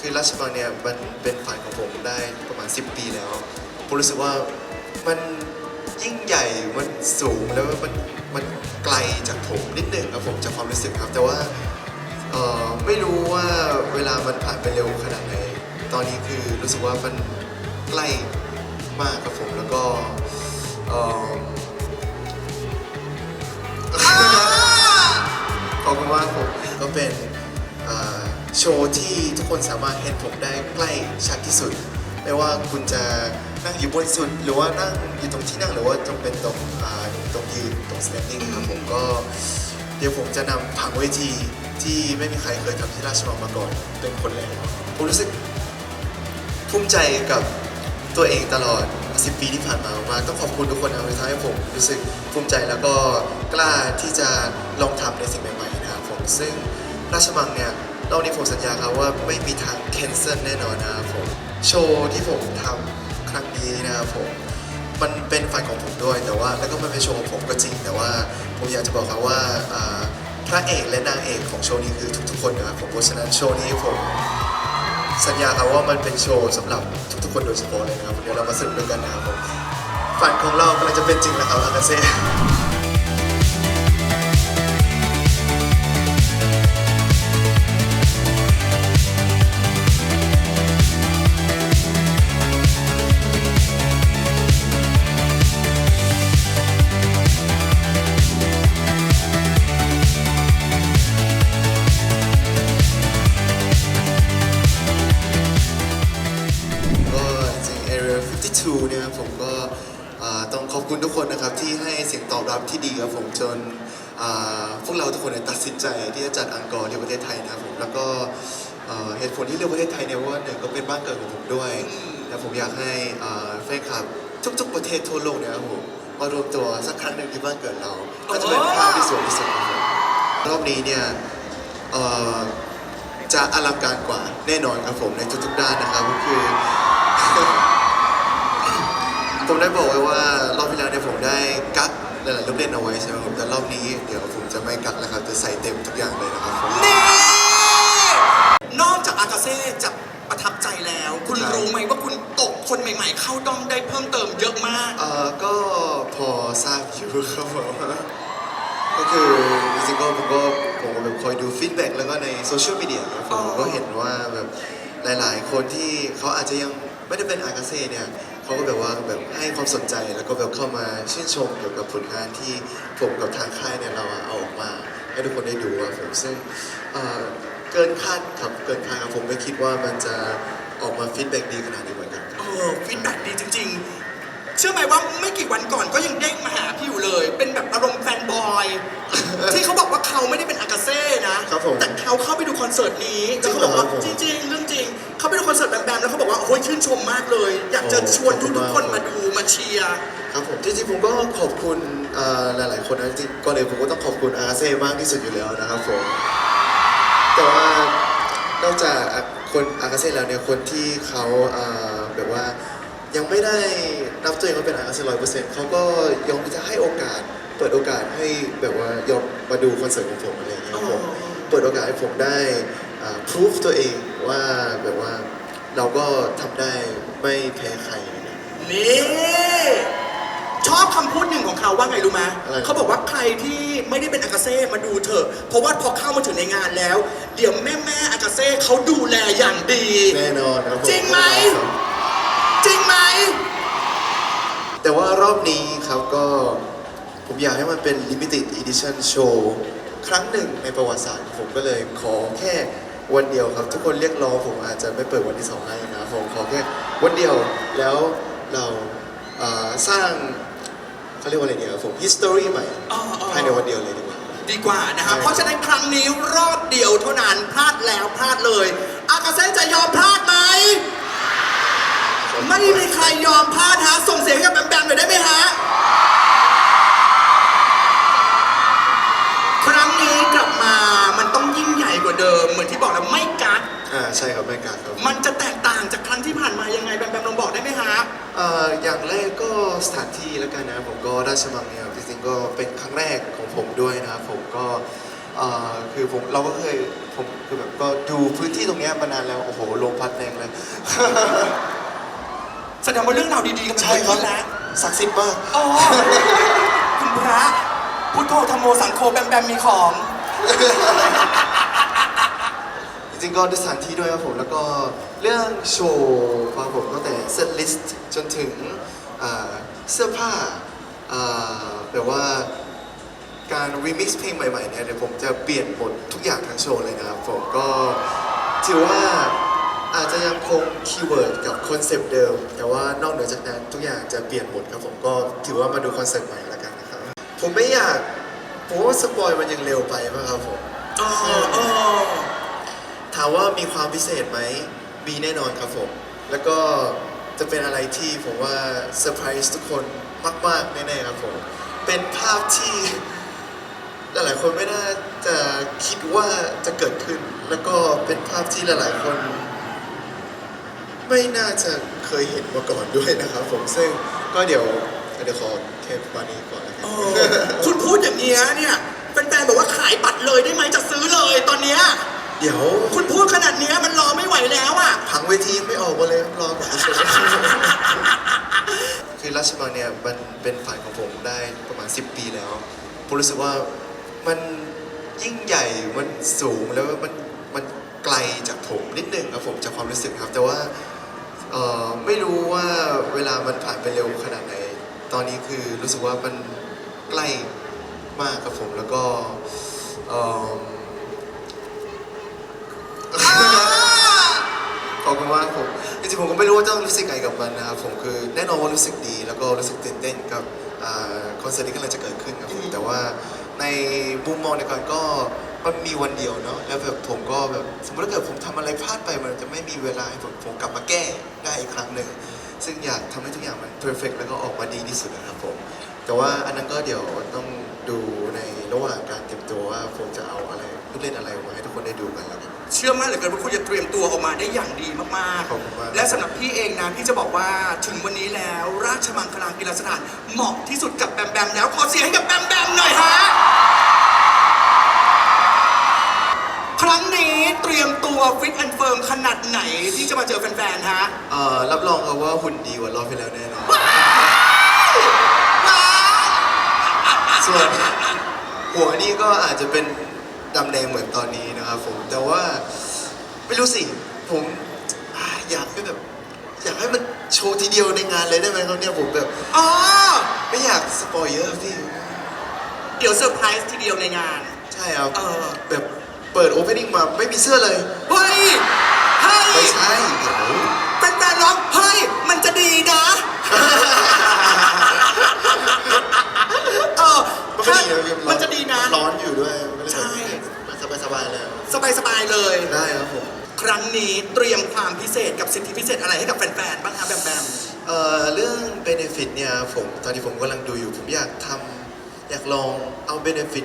คือราชบังเนี่ยมันเป็นฝันของผมได้ประมาณ 10 ปีแล้ว ผมรู้สึกว่ามันยิ่งใหญ่มันสูงแล้วมันมันไกลจากผมนิดหนึ่งครับผมจากความรู้สึกครับแต่ว่าเอ่อไม่รู้ว่าเวลามันผ่านไปเร็วขนาดไหนตอนนี้คือรู้สึกว่ามันใกล้มากครับผมแล้วก็เอ่อขอบคุณมากผมก็เป็นเอ่อ โชว์ที่ทุกคนสามารถเห็นผมได้ใกล้ชัดที่สุด ไม่ว่าคุณจะนั่งอยู่บนสุด หรือว่านั่งอยู่ตรงที่นั่งหรือว่าตรงเป็นตรงตรงยืนตรง standing ครับผมก็เดี๋ยวผมจะนำผังเวทีที่ไม่มีใครเคยทำที่ราชมังมาก่อนเป็นคนแรกผมรู้สึกภูมิใจกับตัวเองตลอด 10 ปีที่ผ่านมามากๆต้องขอบคุณทุกคนนะที่ทำให้ผมรู้สึกภูมิใจแล้วก็กล้าที่จะลองทำในสิ่งใหม่ๆนะครับผมซึ่งราชมังเนี่ย รอบนี้ผมสัญญาครับว่าไม่มีทางแคนเซิลแน่นอนนะครับผม โชว์ที่ผมทำครั้งนี้นะครับผม มันเป็นฝันของผมด้วยแต่ว่า แล้วก็มันเป็นโชว์ของผมก็จริง แต่ว่าผมอยากจะบอกครับว่าพระเอกและนางเอกของโชว์นี้คือทุกๆคนนะครับผมเพราะฉะนั้นโชว์นี้ผมสัญญาครับว่ามันเป็นโชว์สำหรับทุกๆคนโดยเฉพาะเลยนะครับเดี๋ยวเรามาสนุกด้วยกันนะครับผมฝันของเรากำลังจะเป็นจริงแล้วครับอากาเซ่ เราทุกคนตัดสินใจที่จะจัดอังกอร์ที่ประเทศไทยนะครับผมแล้วก็เหตุผลที่เลือกประเทศไทยเนี่ยว่าหนึ่งก็เป็นบ้านเกิดของผมด้วยและผมอยากให้แฟนคลับทุกๆประเทศทั่วโลกเนี่ยครับผมมารวมตัวสักครั้งหนึ่งที่บ้านเกิดเราก็จะเป็นภาพที่สวยที่สุดรอบนี้เนี่ยจะอลังการกว่าแน่นอนครับผมในทุกๆด้านนะครับก็คือ ผมได้บอกไว้ว่ารอบที่แล้วเนี่ยผมได้กักหลายๆลูกเล่นเอาไว้ใช่ไหมผมแต่รอบนี้ เข้าดอมได้เพิ่มเติมเยอะมาก เอ่อก็พอทราบอยู่ครับผมก็คือจริงๆก็ผมก็ผมก็แบบคอยดูฟีดแบ็กแล้วก็ในโซเชียลมีเดียครับผมอ๋อก็เห็นว่าแบบหลายๆ คนที่เขาอาจจะยังไม่ได้เป็นอากาเซ่เนี่ยเขาก็แบบว่าแบบให้ความสนใจแล้วก็แบบเข้ามาชื่นชมเกี่ยวกับผลงานที่ผมกับทางค่ายเนี่ยเราเอาออกมาให้ทุกคนได้ดูครับผมซึ่งเอ่อเกินคาดครับเกินคาดครับผมไม่คิดว่ามันจะออกมาฟีดแบ็กดีขนาดนี้เหมือนกัน ออฟีดแบ็กดีจริง ๆ เชื่อไหมว่าไม่กี่วันก่อนก็ยังเด้งมาหาพี่อยู่เลย เป็นแบบอารมณ์แฟนบอย ที่เขาบอกว่าเขาไม่ได้เป็นอากาเซ่นะ ครับผมแต่เขาเข้าไปดูคอนเสิร์ตนี้แล้วเขาบอกว่าจจริงเหรอริง ๆ เรื่องจริง เขาไปดูคอนเสิร์ตแบมๆแล้วเขาบอกว่าโอ้ยชื่นชมมากเลย อยากจะโอ้ชวนขอบคุณทุกๆคนมากมาดูมาเชียร์ ครับผมจริงๆผมก็ขอบคุณเอ่อหลายๆคนนะจริงๆก่อนอื่นผมก็ต้องขอบคุณอาเซ่มากที่สุดอยู่แล้วนะครับผมแต่ว่านอกจากคนอากาเซ่แล้วเนี่ยคนที่เขาเอ่อ แบบว่า ยังไม่ได้นับตัวเองว่าเป็นอากาเซ่ร้อยเปอร์เซ็นต์เขาก็ยอมที่จะให้โอกาส เปิดโอกาสให้แบบว่ายอมมาดูคอนเสิร์ตของผมอะไรอย่างเงี้ยครับผมอ๋อเปิดโอกาสให้ผมได้อ่าพิสูจตัวเองว่าแบบว่าเราก็ทำได้ไม่แพ้ใครอะไรอย่างเงี้ย นี่ชอบคำพูดหนึ่งของเขาว่าไงรู้ไหมอะไร เขาบอกว่าใครที่ไม่ได้เป็นอากาเซ่มาดูเถอะ เพราะว่าพอเข้ามาถึงในงานแล้ว เดี๋ยวแม่แม่ๆอากาเซ่เขาดูแลอย่างดี แน่นอนครับผมจริงไหมจริงไหม แต่ว่ารอบนี้ครับก็ผมอยากให้มันเป็น limited edition show ครั้งหนึ่งในประวัติศาสตร์ผมก็เลยขอแค่วันเดียวครับ ทุกคนเรียกร้องผมอาจจะไม่เปิดวันที่สองให้นะครับผมขอแค่วันเดียวแล้วเราเอ่อสร้างเขาเรียกว่าอะไรเนี่ยครับผม history ใหม่อ๋ออ๋อ ภายในวันเดียวเลยดีกว่า ดีกว่านะครับ ใช่ เพราะฉะนั้นครั้งนี้รอบเดียวเท่านั้นพลาดแล้วพลาดเลย อากาเซ่จะยอมพลาดไหม ไม่มีใครยอมพลาดฮะส่งเสียงให้กับแบมแบมหน่อยได้ไหมฮะ ครั้งนี้กลับมามันต้องยิ่งใหญ่กว่าเดิม เหมือนที่บอกแล้วไม่กักอ่าใช่ครับแม่กาครับมันจะแตกต่างจากครั้งที่ผ่านมายังไงแบมแบมลองบอกได้ไหมฮะ เอ่ออย่างแรกก็สถานที่แล้วกันนะครับผมก็ราชมังเนี่ยจริงๆก็เป็นครั้งแรกของผมด้วยนะครับผมก็เเอ่อคือผมเราก็เคยผมคือแบบก็ดูพื้นที่ตรงเนี้ยมานานแล้วโอ้โหลมพัดแรงเลย แสดงว่าเรื่องราวดีๆกำลังใช่เกิดครับขึ้นแล้วศักดิ์สิทธิ์มากอ๋อคุณพระพุทโธธรรมโมสังโฆแบมแบมมีของ จริงๆก็ด้วยสถานที่ด้วยครับผม แล้วก็เรื่องโชว์ครับผมตั้งแต่เซตลิสต์จนถึงอ่าเสื้อผ้าอ่าแบบว่าการรีมิกซ์เพลงใหม่ๆเนี่ยเดี๋ยวผมจะเปลี่ยนหมดทุกอย่างทั้งโชว์เลยนะครับผมก็ถือว่า อาจจะยังคงคีย์เวิร์ดกับคอนเซปต์เดิม แต่ว่านอกเหนือจากนั้นทุกอย่างจะเปลี่ยนหมดครับผมก็ถือว่ามาดูคอนเซปต์ใหม่แล้วกันนะครับ ผมไม่อยากผมว่าสปอยมันยังเร็วไปป่ะครับผมอ๋ออ๋อถามว่ามีความพิเศษไหมมีแน่นอนครับผม แล้วก็จะเป็นอะไรที่ผมว่าเซอร์ไพรส์ทุกคนมากๆแน่ๆครับผม เป็นภาพที่หลายๆคนไม่น่าจะคิดว่าจะเกิดขึ้น แล้วก็เป็นภาพที่หลายๆคน ไม่น่าจะเคยเห็นมาก่อนด้วยนะครับผมซึ่งก็เดี๋ยวเดี๋ยวขอเทปมานี้ก่อนแล้วกันเออคุณพูดอย่างเงี้ยเนี่ยแฟนๆบอกว่าขายบัตรเลยได้ไหมจะซื้อเลยตอนเนี้ยเดี๋ยวคุณพูดขนาดเนี้ยมันรอไม่ไหวแล้วอะ ผังเวทียังไม่ออกมาเลยรอก่อนคือราชบังเนี่ยมันเป็นฝันของผมได้ประมาณ 10 ปีแล้ว ผมรู้สึกว่ามันยิ่งใหญ่มันสูงแล้วมันมันไกลจากผมนิดนึงครับผมจากความรู้สึกครับแต่ว่า เอ่อไม่รู้ว่าเวลามันผ่านไปเร็วขนาดไหน ตอนนี้คือรู้สึกว่ามันใกล้มากครับผมแล้วก็เอ่อขอบคุณมากผมจริงๆผมก็ไม่รู้ว่าต้องรู้สึกไงกับมันนะครับผมคือแน่นอนว่ารู้สึกดี แล้วก็รู้สึกตื่นเต้นกับคอนเสิร์ตที่กำลังจะเกิดขึ้นครับผมแต่ว่าในมุมมองในการก็ มันมีวันเดียวเนาะแล้วแบบผมก็แบบสมมติถ้าเกิดผมทำอะไรพลาดไปมันจะไม่มีเวลาให้ผมผมกลับมาแก้ได้อีกครั้งหนึ่งซึ่งอยากทำให้ทุกอย่างมันเพอร์เฟกแล้วก็ออกมาดีที่สุดนะครับผม แต่ว่าอันนั้นก็เดี๋ยวต้องดูในระหว่างการเตรียมตัวว่าผมจะเอาอะไรลูกเล่นอะไรมาให้ทุกคนได้ดูกันแล้วกัน เชื่อมั่นเหลือเกินว่าคุณจะเตรียมตัวออกมาได้อย่างดีมากขอบคุณมากและสำหรับพี่เองนะพี่จะบอกว่าถึงวันนี้แล้วราชมังคลากีฬาสถานเหมาะที่สุดกับแบมแบมแล้วขอเสียงให้กับแบมแบมหน่อยฮะ นี้เตรียมตัวฟิตแอนด์เฟิร์มขนาดไหนที่จะมาเจอแฟนๆฮะเอ่อรับรองครับว่าหุ่นดีกว่ารอบที่แล้วแน่นอนส่วนหัวนี่ก็อาจจะเป็นดำแดงเหมือนตอนนี้นะครับผม แต่ว่าไม่รู้สิผมอ่าอยากให้แบบอยากให้มันโชว์ทีเดียวในงานเลยได้ไหมครับเนี่ยผมแบบ อ๋อ ไม่อยากสปอยเยอะพี่ เดี๋ยวเซอร์ไพรส์ทีเดียวในงาน ใช่ครับเออ แบบ เปิดโอเพนนิ่งมาไม่มีเสื้อเลย เฮ้ย เฮ้ไม่ย ใช่เดี๋ยวแฟนๆร้อง เฮ้ย มันจะดีนะเออมันก็ดีนะพี่มันจะดีนะ ร้อนอยู่ด้วยมันก็เลยใช่ สบายสบายๆแล้วสบายๆเลย ได้ครับผม ครั้งนี้เตรียมความพิเศษกับสิทธิพิเศษอะไรให้กับแฟนๆ บ้างครับแบมแบม เอ่อเรื่อง benefit เนี่ยผมตอนที่ผมกำลังดูอยู่ ผมอยากทำอยากลองเอา benefit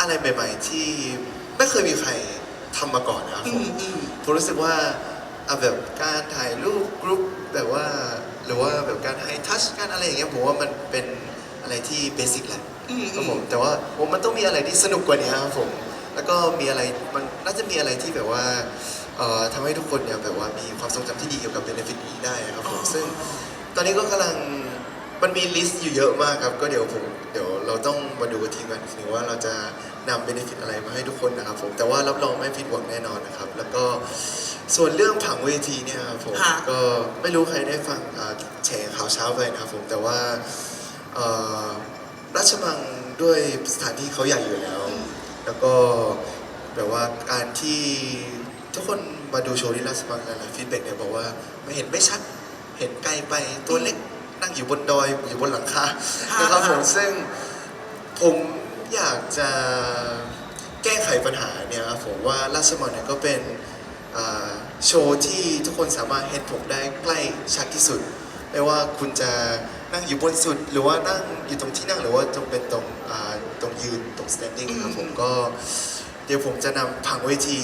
อะไรใหม่ ๆ ที่ ไม่เคยมีใครทำมาก่อนนะครับผมอืมอืมผมรู้สึกว่าเอาแบบการถ่ายรูปกรุ๊ปแบบว่า หรือว่าแบบการให้ทัชการอะไรอย่างเงี้ยผมว่ามันเป็นอะไรที่เบสิกแหละอืมครับผมแต่ว่าผมมันต้องมีอะไรที่สนุกกว่านี้ครับผม แล้วก็มีอะไรมันน่าจะมีอะไรที่แบบว่าเอ่อทำให้ทุกคนเนี่ยแบบว่ามีความทรงจำที่ดีเกี่ยวกับ benefit นี้ได้ครับผมซึ่งตอนนี้ก็กำลัง มันมีลิสต์อยู่เยอะมากครับ ก็เดี๋ยวผมเดี๋ยวเราต้องมาดูกันทีกันอีกทีว่าเราจะนำเบนฟิตอะไรมาให้ทุกคนนะครับผมแต่ว่ารับรองไม่ผิดหวังแน่นอนนะครับ แล้วก็ส่วนเรื่องผังเวทีเนี่ยครับผมค่ะ ก็ไม่รู้ใครได้ฟังอ่าแฉข่าวเช้าไปนะครับผมแต่ว่าเอ่อราชมังด้วยสถานที่เขาใหญ่อยู่แล้ว แล้วก็แบบว่าการที่ทุกคนมาดูโชว์ที่ราชมังหลายๆฟีดแบ็กเนี่ยบอกว่าไม่เห็นไม่ชัด เห็นไกลไปตัวเล็ก นั่งอยู่บนดอยอยู่บนหลังคาค่ะนะครับผมซึ่งผมอยากจะแก้ไขปัญหาเนี่ยครับผมว่าราชมังเนี่ยก็เป็นอ่าโชว์ที่ทุกคนสามารถเห็นผมได้ใกล้ชัดที่สุด ไม่ว่าคุณจะนั่งอยู่บนสุด หรือว่านั่งอยู่ตรงที่นั่งหรือว่าตรงเป็นตรงอ่าตรงยืนตรง standing ครับผมก็เดี๋ยวผมจะนำผังเวที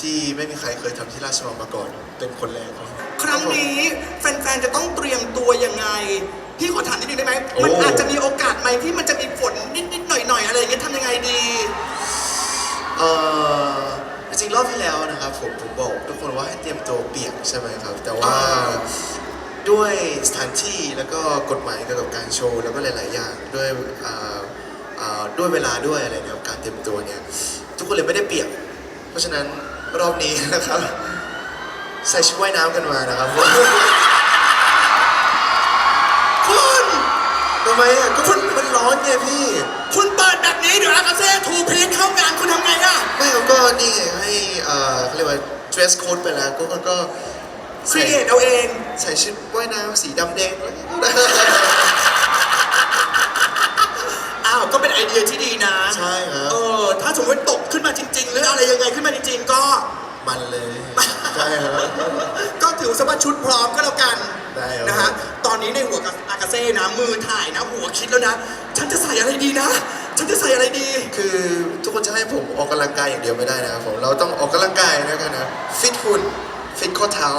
ที่ไม่มีใครเคยทำที่ราชมังมาก่อนเป็นคนแรกครับผม ครั้งนี้แฟนๆจะต้องเตรียมตัวยังไง พี่ขอถามนิดนึงได้ไหมโอ้มันอาจจะมีโอกาสไหมที่มันจะมีฝนนิดๆหน่อยๆอะไรอย่างเงี้ยทำยังไงดี เอ่อจริงๆรอบที่แล้วนะครับผมผมบอกทุกคนว่าให้เตรียมตัวเปียกใช่ไหมครับ แต่ว่าอ่าด้วยสถานที่แล้วก็กฎหมายเกี่ยวกับการโชว์แล้วก็หลาย ๆ อย่างด้วยอ่าอ่าด้วยเวลาด้วยอะไรเนี่ยการเตรียมตัวเนี่ยทุกคนเลยไม่ได้เปียก เพราะฉะนั้นรอบนี้นะครับ ใส่ชุดว่ายน้ำกันมานะครับ คุณทำไมอะก็มันมันร้อนไงพี่คุณเปิดแบบนี้เดี๋ยวอากาเซ่ทูพีทเข้างานคุณทำไงอะไม่เขาก็นี่ไงให้เอ่อเขาเรียกว่า dress code ไปแล้วก็ก็ก็ครีเอทเอาเอง ใส่ชุดว่ายน้ำสีดำแดงแล้วก็อ้าว ก็เป็นไอเดียที่ดีนะ ใช่ครับ เออ ถ้าสมมติตกขึ้นมาจริง ๆ หรืออะไรยังไงขึ้นมาจริง ๆ ก็ มันเลย ใช่ครับ ก็ถือสว่าชุดพร้อมก็แล้วกันได้ครับ นะฮะตอนนี้ในหัวกับอากาเซ่นะมือถ่ายนะ หัวคิดแล้วนะ ฉันจะใส่อะไรดีนะ ฉันจะใส่อะไรดี คือทุกคนจะให้ผมออกกำลังกายอย่างเดียวไม่ได้นะครับผมเราต้องออกกำลังกายนะครับนะฟิตหุ่นฟิตข้อเท้า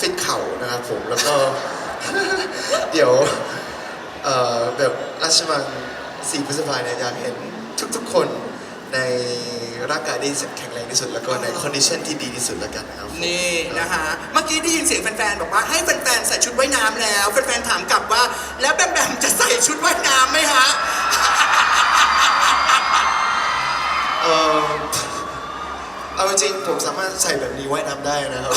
ฟิตเข่านะครับผมแล้วก็ เดี๋ยวเอ่อแบบราชมังสี่พฤษภาเนี่ยอยากเห็นทุกๆคน ในร่างกายที่แข็งแรงที่สุดแล้วก็ในคอนดิชันที่ดีที่สุดแล้วกันนะครับผมนี่นะฮะ เมื่อกี้ได้ยินเสียงแฟนๆ บอกว่าให้แฟนๆ ใส่ชุดว่ายน้ำแล้ว แฟนๆ ถามกลับว่า แล้วแบมแบมจะใส่ชุดว่ายน้ำไหมฮะ เออเอาจริงๆผมสามารถใส่แบบนี้ว่ายน้ำได้นะครับ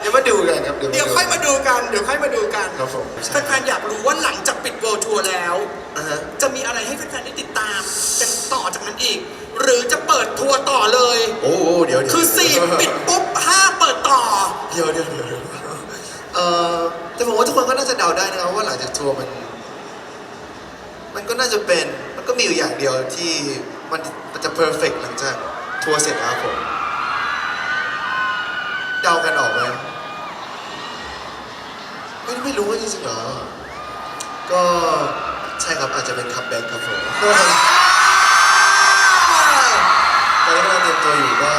เดี๋ยวมาดูกันครับ เดี๋ยวค่อยมาดูกัน เดี๋ยวค่อยมาดูกันครับผมใช่แฟนๆ อยากรู้ว่าหลังจาก ปิดเวิลด์ทัวร์แล้ว อ่าฮะ จะมีอะไรให้แฟนๆได้ติดตามกันต่อจากนั้นอีก หรือจะเปิดทัวร์ต่อเลย โอ้โหเดี๋ยวเดี๋ยวคือสี่ปิดปุ๊บห้าเปิดต่อ เดี๋ยวเดี๋ยวเดี๋ยวเดี๋ยวเอ่อแต่ผมว่าทุกคนก็น่าจะเดาได้นะครับว่าหลังจากทัวร์มัน มันก็น่าจะเป็น มันก็มีอยู่อย่างเดียวที่มันมันจะเพอร์เฟกหลังจากทัวร์เสร็จนะครับผม เดากันออกไหมไม่ไม่รู้ว่าจริงๆเหรอ ก็ใช่ครับอาจจะเป็นคัมแบ็กครับผมตอนนี้กำลังเตรียมตัวอยู่ก็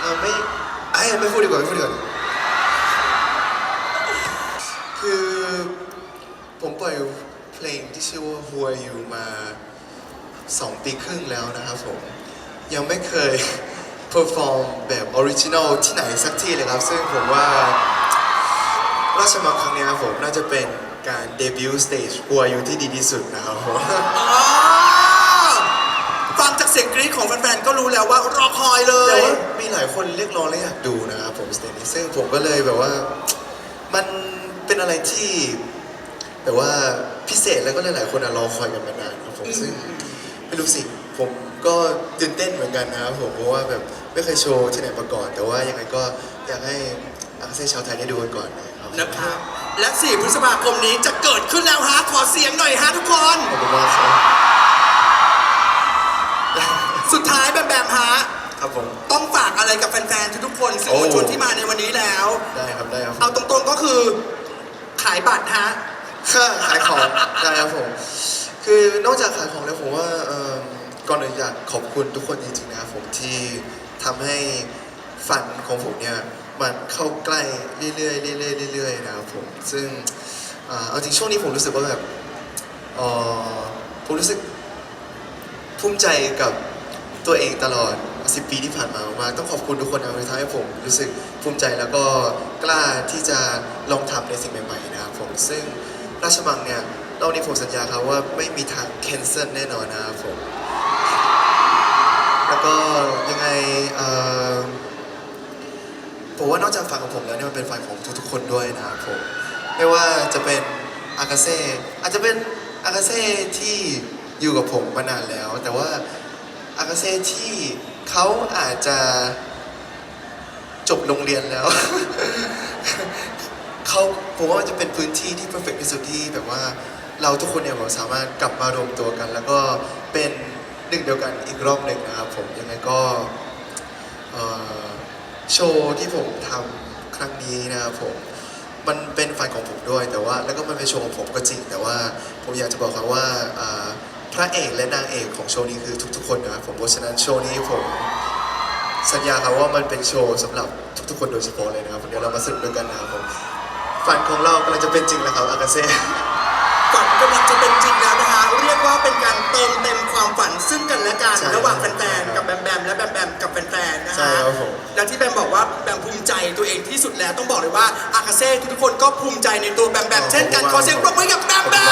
เอ่อไม่ไอ้ยไม่พูดดีกว่าไม่พูดดีกว่าคือผมปล่อยเพลงที่ชื่อว่า Who Are You มาสองปีครึ่งแล้วนะครับผม ยังไม่เคยเพอร์ฟอร์มแบบออริจินอลที่ไหนสักที่เลยครับ ซึ่งผมว่า ราชมังครั้งเนี้ยครับผมน่าจะเป็นการเดบิวต์สเตจ Who Are You ที่ดีที่สุดนะครับผมอ๋อฟังจากเสียงกรี๊ดของแฟนๆ ก็รู้แล้วว่ารอคอยเลแต่ย ว่ามีหลายคนเรียกร้องและอยากดูนะครับผมสเตจนี้ซึ่งผมก็เลยแบบว่า มันเป็นอะไรที่แบบว่าพิเศษแล้วก็หลายๆคนอะรอคอยกันมานานครับผมอืมซึ่งไม่รู้สิผมก็ตื่นเต้นเหมือนกันนะครับผมเพราะว่าแบบไม่เคยโชว์ที่ไหนมาก่อน แต่ว่ายังไงก็อยากให้อาเซียนชาวไทยได้ดูกันก่อนนะครับ นะครับ และ 4 พฤษภาคมนี้จะเกิดขึ้นแล้วฮะขอเสียงหน่อยฮะทุกคน ขอบคุณมากครับสุดท้ายแบมแบมฮะครับผม ต้องฝากอะไรกับแฟนๆทุกๆคนสื่อมวลชนที่มาในวันนี้แล้ว ได้ครับได้ครับเอาตรงๆก็คือ ขายบัตรฮะ ค่าขายของได้ครับผม คือนอกจากขายของแล้วผมว่าเอิ่มก่อนอื่นอยากขอบคุณทุกคนจริงๆนะครับผมที่ทำให้ฝันของผมเนี่ย มันเข้าใกล้เรื่อยๆเรื่อยๆเรื่อยๆนะครับผมซึ่งเอาจริงช่วงนี้ผมรู้สึกว่าแบบผมรู้สึกภูมิใจกับตัวเองตลอด 10 ปีที่ผ่านมามากต้องขอบคุณทุกคนนะครับที่ทำให้ผมรู้สึกภูมิใจแล้วก็กล้าที่จะลองทำในสิ่งใหม่ๆนะครับผมซึ่งราชมังเนี่ยรอบนี้ผมสัญญาครับว่าไม่มีทางแคนเซิลแน่นอนนะครับผมแล้วก็ยังไงเอ่อ ผมว่านอกจากฝันของผมแล้วเนี่ยมันเป็นฝันของทุกๆคนด้วยนะครับผมไม่ว่าจะเป็นอากาเซ่อาจจะเป็นอากาเซ่ที่อยู่กับผมมานานแล้ว แต่ว่าอากาเซ่ที่เขาอาจจะจบโรงเรียนแล้ว เขาผมว่ามันจะเป็นพื้นที่ที่เพอร์เฟกที่สุดที่แบบว่าเราทุกคนเนี่ยผมสามารถกลับมารวมตัวกัน แล้วก็เป็นหนึ่งเดียวกันอีกรอบหนึ่งนะครับผมยังไงก็เอ่อ โชว์ที่ผมทำครั้งนี้นะครับผม มันเป็นฝันของผมด้วยแต่ว่า แล้วก็มันเป็นโชว์ของผมก็จริง แต่ว่าผมอยากจะบอกครับว่าอ่าพระเอกและนางเอกของโชว์นี้คือทุก ๆ คนนะครับผมเพราะฉะนั้นโชว์นี้ผม สัญญาครับว่ามันเป็นโชว์สำหรับทุกๆ คนโดยเฉพาะเลยนะครับเดี๋ยวเรามาสนุกด้วยกันนะครับผมฝันของเรากำลังจะเป็นจริงแล้วครับอากาเซ่ ฝันกำลังจะเป็นจริงแล้วนะฮะเรียกว่าเป็นการเติมเต็มความฝัน ซึ่งกันและกันใช่ระหว่างแฟนๆกับแบมแบมและแบมแบมกับแฟนๆนะใช่ฮะครับผม แล้วที่แบมบอกว่าแบมภูมิใจตัวเองที่สุดแล้วต้องบอกเลยว่าอากาเซ่ทุกๆคนก็ภูมิใจในตัวแบมแบมเช่นกันขอเสียงปรบมือกับแบมแบม